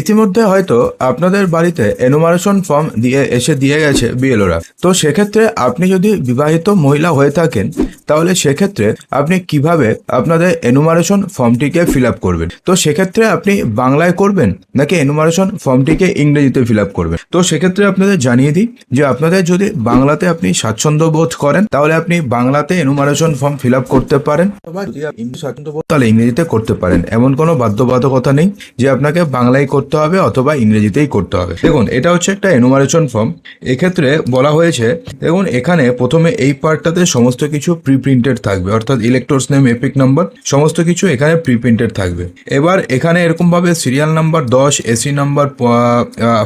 ইতিমধ্যে হয়তো আপনাদের বাড়িতে এনুমারেশন ফর্ম দিয়ে এসে দিয়ে গেছে বিএলওরা তো সেক্ষেত্রে আপনি যদি বিবাহিত মহিলা হয়ে থাকেন, তাহলে সেক্ষেত্রে আপনি কীভাবে আপনাদের এনুমারেশন ফর্মটিকে ফিল আপ করবেন? তো সেক্ষেত্রে আপনি বাংলায় করবেন নাকি এনুমারেশন ফর্মটিকে ইংরেজিতে ফিল আপ করবেন? তো সেক্ষেত্রে আপনাদের জানিয়ে দিই যে আপনাদের যদি বাংলাতে আপনি স্বাচ্ছন্দ্য বোধ করেন, তাহলে আপনি বাংলাতে এনুমারেশন ফর্ম ফিল আপ করতে পারেন। স্বাচ্ছন্দ্য বোধ, তাহলে ইংরেজিতে করতে পারেন। এমন কোনো বাধ্যবাধকতা নেই যে আপনাকে বাংলায় করতে হবে অথবা ইংরেজিতেই করতে হবে। দেখুন, এটা হচ্ছে একটা এনুমারেশন ফর্ম এক্ষেত্রে বলা হয়েছে, দেখুন, এখানে প্রথমে এই পার্টটাতে সমস্ত কিছু প্রি প্রিন্টেড থাকবে, অর্থাৎ ইলেকট্রোস নেম এপিক নাম্বার সমস্ত কিছু এখানে প্রি প্রিন্টেড থাকবে। এবার এখানে এরকম ভাবে সিরিয়াল নাম্বার দশ AC number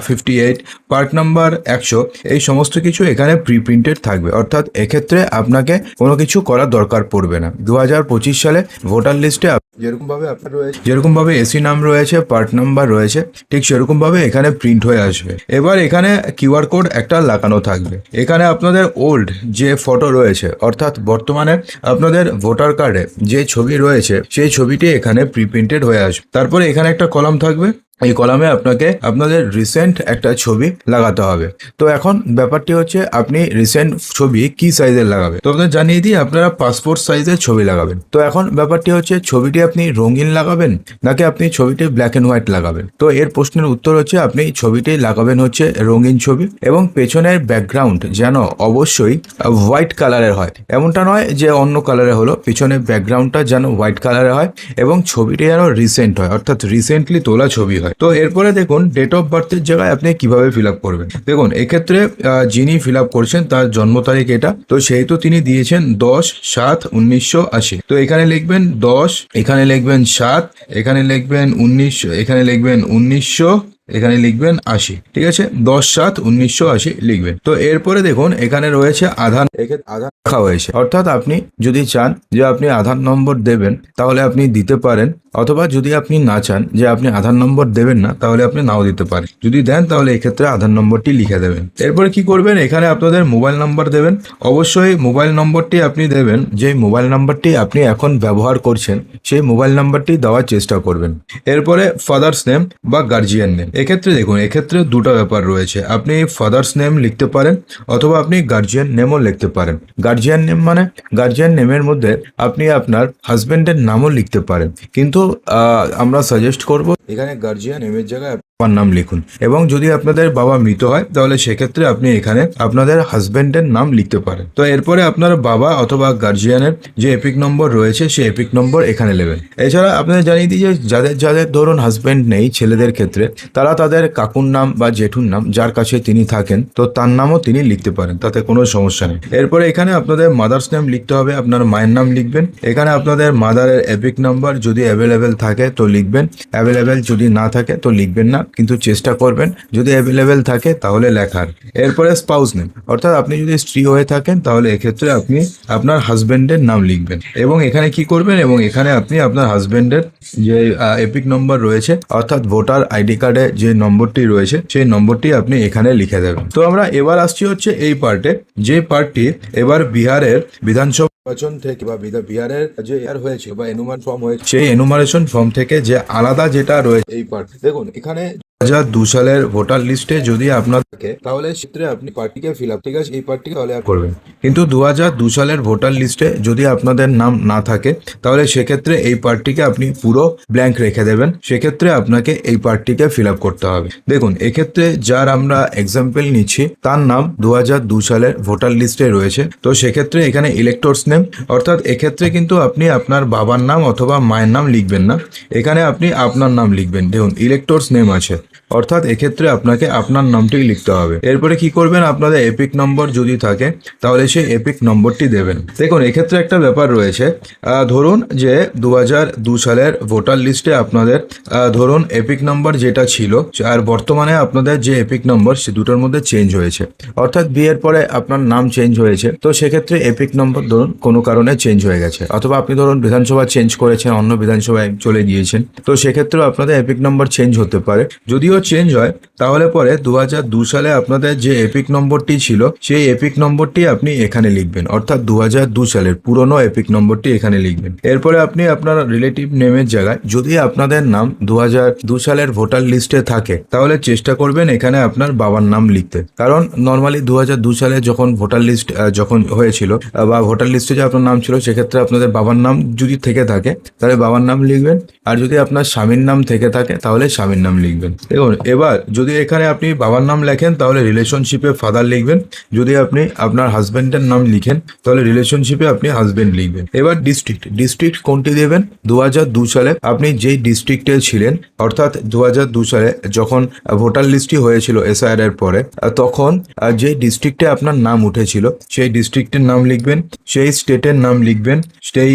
fifty eight part number একশো, এই সমস্ত কিছু এখানে প্রি প্রিন্টেড থাকবে। অর্থাৎ এক্ষেত্রে আপনাকে কোনো কিছু করার দরকার পড়বে না। দু হাজার পঁচিশ সালে ভোটার লিস্টে যেরকম ভাবে আপনার রয়েছে। যেরকমভাবে এসি নাম রয়েছে, পার্ট নাম্বার রয়েছে, ঠিক সেরকম ভাবে এখানে প্রিন্ট হয়ে আসবে। এবার এখানে কিউআর কোড একটা লাগানো থাকবে। এখানে আপনাদের ওল্ড যে ফটো রয়েছে, অর্থাৎ বর্তমানে আপনাদের ভোটার কার্ডে যে ছবি রয়েছে, সেই ছবিটি এখানে প্রিপ্রিন্টেড হয়ে আসবে। তারপরে এখানে একটা কলাম থাকবে। এই কলামে আপনাকে আপনাদের রিসেন্ট একটা ছবি লাগাতে হবে। তো এখন ব্যাপারটি হচ্ছে আপনি রিসেন্ট ছবি কি সাইজের লাগাবেন? তো আপনাদের জানিয়ে দিই, আপনারা পাসপোর্ট সাইজের ছবি লাগাবেন। তো এখন ব্যাপারটি হচ্ছে, ছবিটি আপনি রঙিন লাগাবেন নাকি আপনি ছবিটি ব্ল্যাক এন্ড হোয়াইট লাগাবেন? তো এর প্রশ্নের উত্তর হচ্ছে, আপনি ছবিটি লাগাবেন হচ্ছে রঙিন ছবি এবং পেছনের ব্যাকগ্রাউন্ড যেন অবশ্যই হোয়াইট কালারের হয়। এমনটা নয় যে অন্য কালারের হলো পিছনের ব্যাকগ্রাউন্ডটা যেন হোয়াইট কালারের হয় এবং ছবিটি যেন রিসেন্ট হয়, অর্থাৎ রিসেন্টলি তোলা ছবি হয়। তো এরপরে দেখুন ডেট অফ বার্থের জায়গায় আপনি কীভাবে ফিল আপ করবেন? দেখুন, এক্ষেত্রে যিনি ফিল আপ করছেন, তার জন্ম তারিখ এটা। তো সেই তো তিনি দিয়েছেন দশ সাত উনিশশো আশি। তো এখানে লিখবেন দশ, এখানে লিখবেন সাত, এখানে লিখবেন উনিশশো, এখানে লিখবেন উনিশশো এখানে লিখবেন আশি, ঠিক আছে? দশ সাত উনিশশো আশি লিখবেন। তো এরপরে দেখুন, এখানে রয়েছে আধার আধার রাখা হয়েছে। অর্থাৎ আপনি যদি চান যে আপনি আধার নম্বর দেবেন, তাহলে আপনি দিতে পারেন, অথবা যদি আপনি না চান যে আপনি আধার নম্বর দেবেন না, তাহলে আপনি নাও দিতে পারেন। যদি দেন, তাহলে এক্ষেত্রে আধার নম্বরটি লিখে দেবেন। এরপরে কি করবেন? এখানে আপনাদের মোবাইল নাম্বার দেবেন। অবশ্যই মোবাইল নম্বরটি আপনি দেবেন যে মোবাইল নাম্বারটি আপনি এখন ব্যবহার করছেন, সেই মোবাইল নাম্বারটি দেওয়ার চেষ্টা করবেন। এরপরে ফাদার্স নেম বা গার্জিয়ান নেম। এক্ষেত্রে দেখুন, এক্ষেত্রে দুটা ব্যাপার রয়েছে। আপনি ফাদার্স নেম লিখতে পারেন অথবা আপনি গার্জিয়ান নেমও লিখতে পারেন। গার্জিয়ান নেম মানে গার্জিয়ান নেমের মধ্যে আপনি আপনার হাজব্যান্ডের নামও লিখতে পারেন। কিন্তু আমরা সাজেস্ট করব, এখানে গার্জিয়ান নেমের জায়গায় বাবার নাম লিখুন। এবং যদি আপনাদের বাবা মৃত হয়, তাহলে সেক্ষেত্রে আপনি এখানে আপনাদের হাজবেন্ডের নাম লিখতে পারেন। তো এরপরে আপনার বাবা অথবা গার্জিয়ানের যে এপিক নম্বর রয়েছে, সেই এপিক নম্বর এখানে নেবেন। এছাড়া আপনাদের জানিয়ে দিই যে যাদের যাদের ধরুন হাজবেন্ড নেই ছেলেদের ক্ষেত্রে, তারা তাদের কাকুর নাম বা জেঠুর নাম যার কাছে তিনি থাকেন, তো তার নামও তিনি লিখতে পারেন, তাতে কোনো সমস্যা নেই। এরপরে এখানে আপনাদের মাদার্স নেম লিখতে হবে, আপনার মায়ের নাম লিখবেন। এখানে আপনাদের মাদারের এপিক নাম্বার যদি অ্যাভেলেবেল থাকে, তো লিখবেন। অ্যাভেলেবেল যদি না থাকে, তো লিখবেন না। কিন্তু চেষ্টা করবেন যদি অ্যাভেলেবেল থাকে তাহলে লেখার। এরপরে স্পাউস নেম অর্থাৎ আপনি যদি স্ত্রী হয়ে থাকেন, তাহলে এক্ষেত্রে আপনি আপনার হাজবেন্ডের নাম লিখবেন। এবং এখানে কি করবেন? এবং এখানে আপনি আপনার হাজবেন্ডের যে এপিক নম্বর রয়েছে, অর্থাৎ ভোটার আইডি কার্ডে যে নম্বরটি রয়েছে, সেই নম্বরটি আপনি এখানে লিখে দেবেন। তো আমরা এবার আসছি হচ্ছে এই পার্টে যে পার্টটি এবার বিহারের বিধানসভা নির্বাচন থেকে বা বিহারের যে এয়ার হয়েছে বা এনুমান ফর্ম হয়েছে, সেই এনুমারেশন ফর্ম থেকে যে আলাদা যেটা রয়েছে, এই পার্ট দেখুন, এখানে হাজার দু সালের ভোটার লিস্টে যদি আপনার থাকে, তাহলে সেক্ষেত্রে আপনি পার্টিকে ফিল আপ ঠিক আছে? এই পার্টিকে তাহলে করবেন। কিন্তু দু হাজার দু সালের ভোটার লিস্টে যদি আপনাদের নাম না থাকে, তাহলে সেক্ষেত্রে এই পার্টিকে আপনি পুরো ব্ল্যাঙ্ক রেখে দেবেন। সেক্ষেত্রে আপনাকে এই পার্টিকে ফিল আপ করতে হবে। দেখুন, এক্ষেত্রে যার আমরা এক্সাম্পল নিচ্ছি, তার নাম দু হাজার দু সালের ভোটার লিস্টে রয়েছে। তো সেক্ষেত্রে এখানে ইলেক্টরস নেম অর্থাৎ এক্ষেত্রে কিন্তু আপনি আপনার বাবার নাম অথবা মায়ের নাম লিখবেন না। এখানে আপনি আপনার নাম লিখবেন। দেখুন ইলেক্টরস নেম আছে। অর্থাৎ এক্ষেত্রে আপনাকে আপনার নামটি লিখতে হবে। এরপরে কি করবেন? আপনাদের এপিক নম্বর যদি থাকে, তাহলে সেই এপিক নম্বরটি দেবেন। দেখুন, এক্ষেত্রে একটা ব্যাপার রয়েছে। ধরুন যে দু সালের ভোটার লিস্টে আপনাদের ধরুন এপিক নম্বর যেটা ছিল, আর বর্তমানে আপনাদের যে এপিক নম্বর সে দুটোর মধ্যে চেঞ্জ হয়েছে। অর্থাৎ বিয়ের পরে আপনার নাম চেঞ্জ হয়েছে। তো সেক্ষেত্রে এপিক নম্বর ধরুন কোনো কারণে চেঞ্জ হয়ে গেছে। অথবা আপনি ধরুন বিধানসভা চেঞ্জ করেছেন, অন্য বিধানসভায় চলে গিয়েছেন। তো সেক্ষেত্রেও আপনাদের এপিক নম্বর চেঞ্জ হতে পারে। যদি যদিও চেঞ্জ হয়, তাহলে পরে দু দু সালে আপনাদের যে এপিক নম্বরটি ছিল, সেই এপিক নম্বরটি আপনি এখানে লিখবেন। অর্থাৎ দু দু সালের পুরনো এপিক নম্বরটি এখানে লিখবেন। এরপরে আপনি আপনার রিলেটিভ নেমের জায়গায়, যদি আপনাদের নাম দু দু সালের ভোটার লিস্টে থাকে, তাহলে চেষ্টা করবেন এখানে আপনার বাবার নাম লিখতে। কারণ নর্মালি দু দু সালে যখন ভোটার লিস্ট যখন হয়েছিল বা ভোটার লিস্টে যে আপনার নাম ছিল, সেক্ষেত্রে আপনাদের বাবার নাম যদি থেকে থাকে, তাহলে বাবার নাম লিখবেন। আর যদি আপনার স্বামীর নাম থেকে থাকে, তাহলে স্বামীর নাম লিখবেন। দেখুন, এবার যদি এখানে আপনি বাবার নাম লেখেন, তাহলে রিলেশনশিপে ফাদার লিখবেন। যদি আপনি আপনার হাজবেন্ডের নাম লিখেন, তাহলে রিলেশনশিপে আপনি হাজবেন্ড লিখবেন। এবার ডিস্ট্রিক্ট ডিস্ট্রিক্ট কোনটি দেবেন? দু সালে আপনি যেই ডিস্ট্রিক্টে ছিলেন, অর্থাৎ দু সালে যখন ভোটার লিস্টটি হয়েছিল এসআইআর এর পরে তখন যে ডিস্ট্রিক্টে আপনার নাম উঠেছিল, সেই ডিস্ট্রিক্টের নাম লিখবেন, সেই স্টেটের নাম লিখবেন, সেই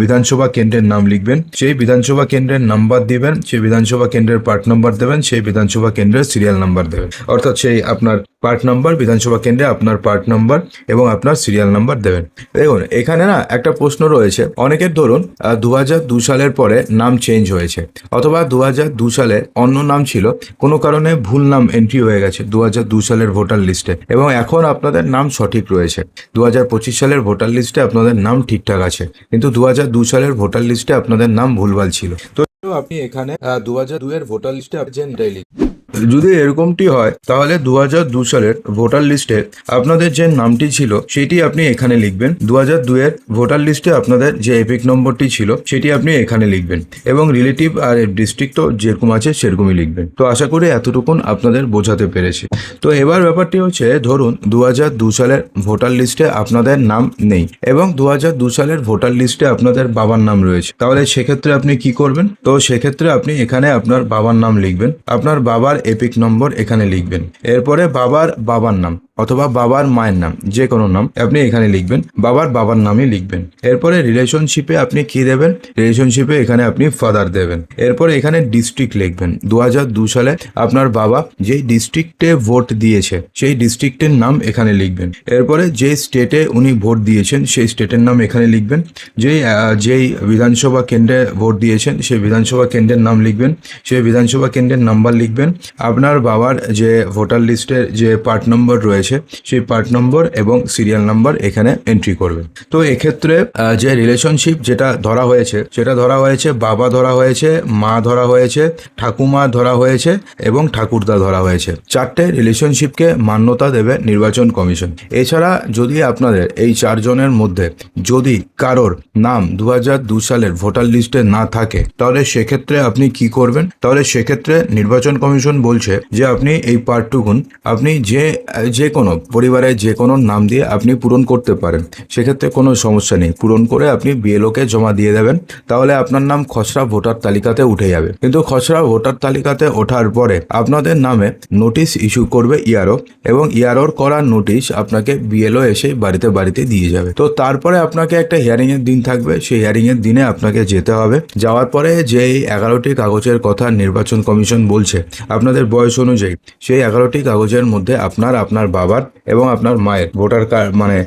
বিধানসভা কেন্দ্রের নাম লিখবেন, সেই বিধানসভা কেন্দ্রের নাম্বার দিবেন, সেই বিধানসভা কেন্দ্রের পার্ট নাম্বার দেবেন সেই বিধানসভা কেন্দ্রের সিরিয়াল নাম্বার দেবেন অর্থাৎ সেই আপনার পার্ট নাম্বার বিধানসভা কেন্দ্রে আপনার পার্ট নাম্বার এবং আপনার সিরিয়াল নাম্বার দেবেন। দেখুন, এখানে না একটা প্রশ্ন রয়েছে। অনেকের ধরুন দু দু সালের পরে নাম চেঞ্জ হয়েছে, অথবা দু দু সালে অন্য নাম ছিল, কোনো কারণে ভুল নাম এন্ট্রি হয়ে গেছে দু দু সালের ভোটার লিস্টে এবং এখন আপনাদের নাম সঠিক রয়েছে। দু সালের ভোটার লিস্টে আপনাদের নাম ঠিকঠাক আছে, কিন্তু দু সালের ভোটার লিস্টে আপনাদের নাম ভুলভাল ছিল। তো আপনি এখানে দু হাজার দুয়ের ভোটার লিস্টে আপনি ডেইলি যদি এরকমটি হয়, তাহলে দু দু সালের ভোটার লিস্টে আপনাদের যে নামটি ছিল, সেটি আপনি এখানে লিখবেন। দু হাজার দুয়ের ভোটার লিস্টে আপনাদের যে এপিক নম্বরটি ছিল, সেটি আপনি এখানে লিখবেন এবং রিলেটিভ আর ডিস্ট্রিক্ট তো যেরকম আছে, সেরকমই লিখবেন। তো আশা করি এতটুকুন আপনাদের বোঝাতে পেরেছি। তো এবার ব্যাপারটি হচ্ছে, ধরুন দু দু সালের ভোটার লিস্টে আপনাদের নাম নেই এবং দু দু সালের ভোটার লিস্টে আপনাদের বাবার নাম রয়েছে। তাহলে সেক্ষেত্রে আপনি কি করবেন? তো সেক্ষেত্রে আপনি এখানে আপনার বাবার নাম লিখবেন। আপনার বাবার এপিক নম্বর এখানে লিখবেন। এরপরে বাবার বাবার নাম। অথবা বাবার মায়ের নাম যে কোনো নাম আপনি এখানে লিখবেন, বাবার বাবার নামই লিখবেন। এরপরে রিলেশনশিপে আপনি কি দেবেন? রিলেশনশিপে এখানে আপনি ফাদার দেবেন। এরপরে এখানে ডিস্ট্রিক্ট লিখবেন। দু সালে আপনার বাবা যেই ডিস্ট্রিক্টে ভোট দিয়েছে, সেই ডিস্ট্রিক্টের নাম এখানে লিখবেন। এরপরে যে স্টেটে উনি ভোট দিয়েছেন, সেই স্টেটের নাম এখানে লিখবেন। যেই যেই বিধানসভা কেন্দ্রে ভোট দিয়েছেন, সেই বিধানসভা কেন্দ্রের নাম লিখবেন। সেই বিধানসভা কেন্দ্রের নাম্বার লিখবেন। আপনার বাবার যে ভোটার লিস্টের যে পার্ট নম্বর রয়েছে সেই পার্ট নম্বর এবং সিরিয়াল নাম্বার এখানে এন্ট্রি করবেন তো এক্ষেত্রে যে রিলেশনশিপ যেটা ধরা হয়েছে, সেটা ধরা হয়েছে, বাবা ধরা হয়েছে, মা ধরা হয়েছে, ঠাকুমা ধরা হয়েছে এবং ঠাকুরদা ধরা হয়েছে। চারটে রিলেশনশিপকে মান্যতা দেবে নির্বাচন কমিশন। এছাড়া যদি আপনাদের এই চারজনের মধ্যে যদি কারোর নাম দু দু সালের ভোটার লিস্টে না থাকে, তাহলে সেক্ষেত্রে আপনি কি করবেন? তাহলে সেক্ষেত্রে নির্বাচন কমিশন বলছে যে, আপনি এই পার্টটুকুন আপনি যে যে কোনো পরিবারের যে কোনো নাম দিয়ে আপনি পূরণ করতে পারেন। সেক্ষেত্রে কোনো সমস্যা নেই। পূরণ করে আপনি বিএলওকে জমা দিয়ে দেবেন। তাহলে আপনার নাম খসড়া ভোটার তালিকাতে উঠে যাবে। কিন্তু খসড়া ভোটার তালিকাতে ওঠার পরে আপনাদের নামে নোটিশ ইস্যু করবে ইয়ারও এবং ইয়ারোর করা নোটিশ আপনাকে বিএলও এসে বাড়িতে বাড়িতে দিয়ে যাবে। তো তারপরে আপনাকে একটা হিয়ারিং এর দিন থাকবে। সেই হিয়ারিং এর দিনে আপনাকে যেতে হবে। যাওয়ার পরে যেই এগারোটি কাগজের কথা নির্বাচন কমিশন বলছে, আপনাদের বয়স অনুযায়ী সেই এগারোটি কাগজের মধ্যে আপনার আপনার বাবার এবং আপনার মায়ের। ভোটার কার্ড মানে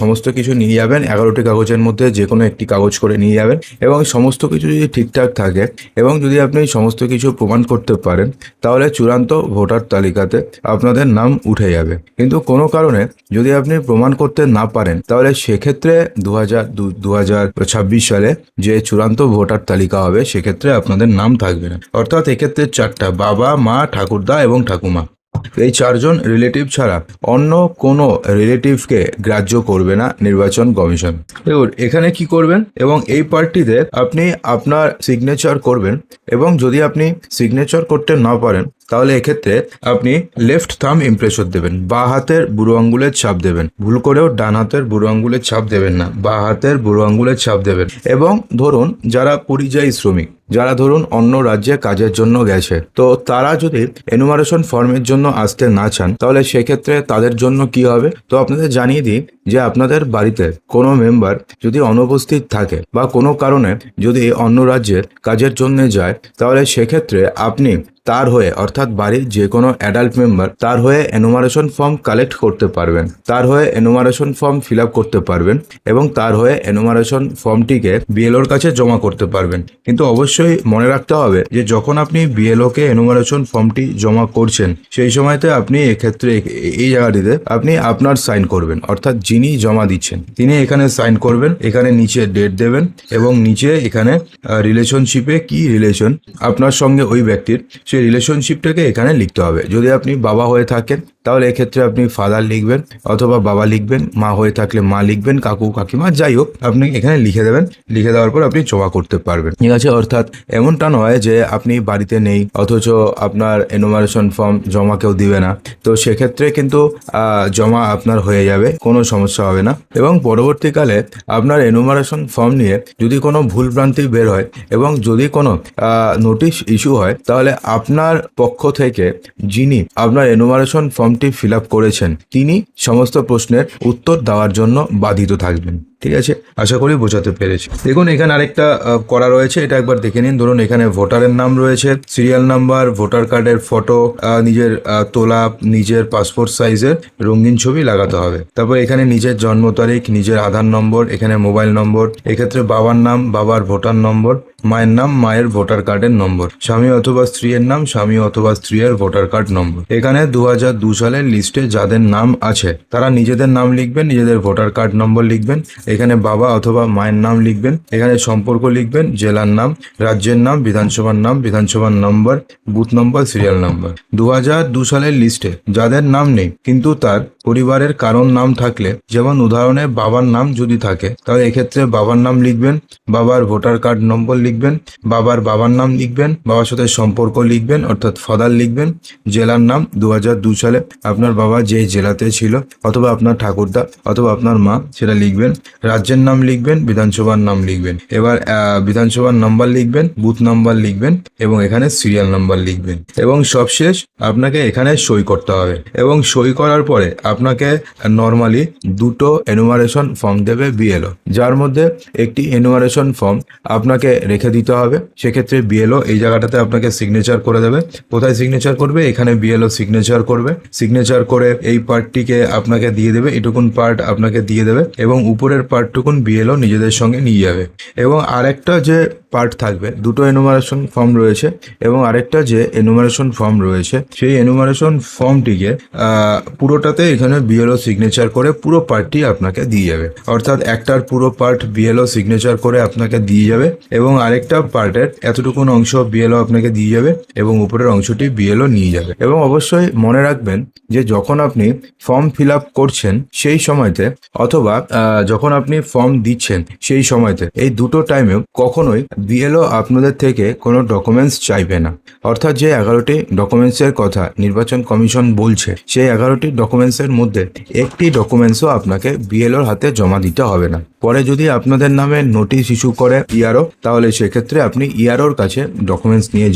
সমস্ত কিছু নিয়ে যাবেন। এগারোটি কাগজের মধ্যে যে কোনো একটি কাগজ করে নিয়ে যাবেন এবং সমস্ত কিছু যদি ঠিকঠাক থাকে এবং যদি আপনি সমস্ত কিছু প্রমাণ করতে পারেন, তাহলে চূড়ান্ত ভোটার তালিকাতে আপনাদের নাম উঠে যাবে। কিন্তু কোনো কারণে যদি আপনি প্রমাণ করতে না পারেন, তাহলে সেক্ষেত্রে দু হাজার দু হাজার ছাব্বিশ সালে যে চূড়ান্ত ভোটার তালিকা হবে, সেক্ষেত্রে আপনাদের নাম থাকবে না। অর্থাৎ এক্ষেত্রে চারটা বাবা, মা, ঠাকুরদা এবং ঠাকুমা। এই চারজন রিলেটিভ ছাড়া অন্য কোনো রিলেটিভকে গ্রাহ্য করবে না নির্বাচন কমিশন। দেখুন এখানে কি করবেন? এবং এই পার্টিতে আপনি আপনার সিগনেচার করবেন এবং যদি আপনি সিগনেচার করতে না পারেন, তাহলে এক্ষেত্রে আপনি লেফট থাম ইমপ্রেশন দেবেন। বা হাতের বুড়ো আঙ্গুলের ছাপ দেবেন। ভুল করেও ডান হাতের বুড়ো আঙ্গুলের ছাপ দেবেন না। বা হাতের বুড়ো আঙ্গুলের ছাপ দেবেন। এবং ধরুন যারা পরিযায়ী শ্রমিক যারা ধরুন অন্য রাজ্যে কাজের জন্য গেছে। তো তারা যদি এনুমারেশন ফর্মের জন্য আসতে না চান, তাহলে সেক্ষেত্রে তাদের জন্য কি হবে? তো আপনাদের জানিয়ে দিই যে আপনাদের বাড়িতে কোনো মেম্বার যদি অনুপস্থিত থাকে বা কোনো কারণে যদি অন্য রাজ্যের কাজের জন্য যায়, তাহলে সেক্ষেত্রে আপনি তার হয়ে, অর্থাৎ বাড়ির যে কোনো অ্যাডাল্ট মেম্বার তার হয়ে এনুমারেশন ফর্ম কালেক্ট করতে পারবেন। তার হয়ে এনুমারেশন ফর্ম ফিল করতে পারবেন এবং তার হয়ে এনুমারেশন ফর্মটিকে বিএলওর কাছে জমা করতে পারবেন। কিন্তু অবশ্যই মনে রাখতে হবে যে, যখন আপনি বিএলওকে এনুমারেশন ফর্মটি জমা করছেন, সেই সময়তে আপনি এক্ষেত্রে এই জায়গাটিতে আপনি আপনার সাইন করবেন, অর্থাৎ যিনি জমা দিচ্ছেন। তিনি এখানে সাইন করবেন, এখানে নিচে ডেট দেবেন এবং নিচে এখানে রিলেশনশিপে কি রিলেশন আপনার সঙ্গে ওই ব্যক্তির সেই রিলেশনশিপটাকে এখানে লিখতে হবে। যদি আপনি বাবা হয়ে থাকেন তাহলে এক্ষেত্রে আপনি ফাদার লিখবেন অথবা বাবা লিখবেন, মা হয়ে থাকলে মা লিখবেন, কাকু, কাকিমা, যাই হোক, আপনি এখানে লিখে দেবেন। লিখে দেওয়ার পর আপনি জমা করতে পারবেন। ঠিক আছে, অর্থাৎ এমনটা নয় যে আপনি বাড়িতে নেই, অথচ আপনার এনোমারেশন ফর্ম জমা কেউ দিবে না। তো সেক্ষেত্রে কিন্তু জমা আপনার হয়ে যাবে, কোনো সমস্যা হবে না। এবং পরবর্তীকালে আপনার এনোমারেশন ফর্ম নিয়ে যদি কোনো ভুলভ্রান্তি বের হয় এবং যদি কোনো নোটিশ ইস্যু হয়, তাহলে আপনার পক্ষ থেকে যিনি আপনার এনুমারেশন ফর্মটি ফিল করেছেন। তিনি সমস্ত প্রশ্নের উত্তর দেওয়ার জন্য বাধিত থাকবেন। ঠিক আছে? আশা করি বোঝাতে পেরেছি। দেখুন, এখানে আরেকটা করা রয়েছে, এটা একবার দেখে নিন। ধরুন, এখানে ভোটারের নাম রয়েছে, সিরিয়াল নাম্বার, ভোটার কার্ডের ফটো নিজের তোলা, নিজের পাসপোর্ট সাইজের রঙিন ছবি লাগাতে হবে। তারপর এখানে নিজের জন্ম তারিখ, নিজের আধার নম্বর, এখানে মোবাইল নম্বর, এক্ষেত্রে বাবার নাম, বাবার ভোটার নম্বর, মায়ের নাম, মায়ের ভোটার কার্ডের নম্বর, স্বামী অথবা স্ত্রীর নাম, স্বামী অথবা স্ত্রীর ভোটার কার্ড নম্বর। এখানে দু সালের লিস্টে যাদের নাম আছে, তারা নিজেদের নাম লিখবেন, নিজেদের ভোটার কার্ড নম্বর লিখবেন এখানে বাবা অথবা মায়ের নাম লিখবেন। এখানে সম্পর্ক লিখবেন, জেলার নাম, রাজ্যের নাম, বিধানসভার নাম, বিধানসভার নম্বর, বুথ নম্বর, সিরিয়াল নম্বর। দু দু সালের লিস্টে যাদের নাম নেই, কিন্তু তার পরিবারের কারণ নাম থাকলে, যেমন উদাহরণে বাবার নাম যদি থাকে, তাহলে এক্ষেত্রে বাবার নাম লিখবেন, বাবার ভোটার কার্ড নম্বর লিখবেন, বাবার বাবার নাম লিখবেন, বাবার সাথে সম্পর্ক লিখবেন, অর্থাৎ ফাদার লিখবেন, জেলার নাম দু সালে আপনার বাবা যে জেলাতে ছিল, অথবা আপনার ঠাকুরদা, অথবা আপনার মা, সেটা লিখবেন। রাজ্যের নাম লিখবেন, বিধানসভার নাম লিখবেন। এবার বিধানসভার নাম্বার লিখবেন, বুথ নাম্বার লিখবেন এবং এখানে সিরিয়াল নাম্বার লিখবেন। এবং সবশেষ আপনাকে এখানে সই করতে হবে। এবং সই করার পরে আপনাকে নর্মালি দুটো এনুমারেশন ফর্ম দেবে বিএলও যার মধ্যে একটি এনুমারেশন ফর্ম আপনাকে রেখে দিতে হবে। সেক্ষেত্রে বিএলও এই জায়গাটাতে আপনাকে সিগনেচার করে দেবে। কোথায় সিগনেচার করবে? এখানে বিএলও সিগনেচার করবে। সিগনেচার করে এই পার্টটিকে আপনাকে দিয়ে দেবে। এটুকুন পার্ট আপনাকে দিয়ে দেবে। এবং উপরের পার্টটুকুন বিএলও নিজেদের সঙ্গে নিয়ে যাবে। এবং আরেকটা যে পার্ট থাকবে, দুটো এনুমারেশন ফর্ম রয়েছে এবং আরেকটা যে এনুমারেশন ফর্ম রয়েছে, সেই এনুমারেশন ফর্মটিকে পুরোটাতে এখানে বিএলও সিগনেচার করে পুরো পার্টটি আপনাকে দিয়ে যাবে। অর্থাৎ একটার পুরো পার্ট বিএলও সিগনেচার করে আপনাকে দিয়ে যাবে এবং আরেকটা পার্টের এতটুকুন অংশ বিএলও আপনাকে দিয়ে যাবে এবং উপরের অংশটি বিএলও নিয়ে যাবে। এবং অবশ্যই মনে রাখবেন যে যখন আপনি ফর্ম ফিল আপ করছেন, সেই সময়তে অথবা যখন আপনি ফর্ম দিচ্ছেন সেই সময়তে, এই দুটো টাইমেও কখনোই বিএলও আপনাদের থেকে কোনো ডকুমেন্টস চাইবে না। অর্থাৎ যে এগারোটি ডকুমেন্টসের কথা নির্বাচন কমিশন বলছে, সেই এগারোটি ডকুমেন্টসের মধ্যে একটি ডকুমেন্টসও আপনাকে বিএলওর হাতে জমা দিতে হবে না। পরে যদি আপনাদের নামে নোটিশ ইস্যু করে ইআরও তাহলে সেক্ষেত্রে আপনি ইআরওর কাছে ডকুমেন্টস নিয়ে